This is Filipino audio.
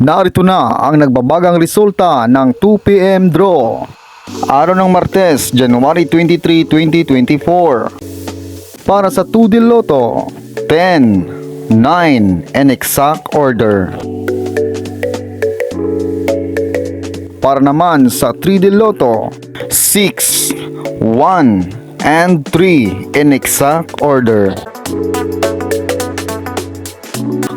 Narito na ang nagbabagang resulta ng 2pm draw. Araw ng Martes, January 23, 2024. Para sa 2 Del Lotto, 10, 9, and exact order. Para naman sa 3 Del Lotto, 6, 1, and 3 in exact order.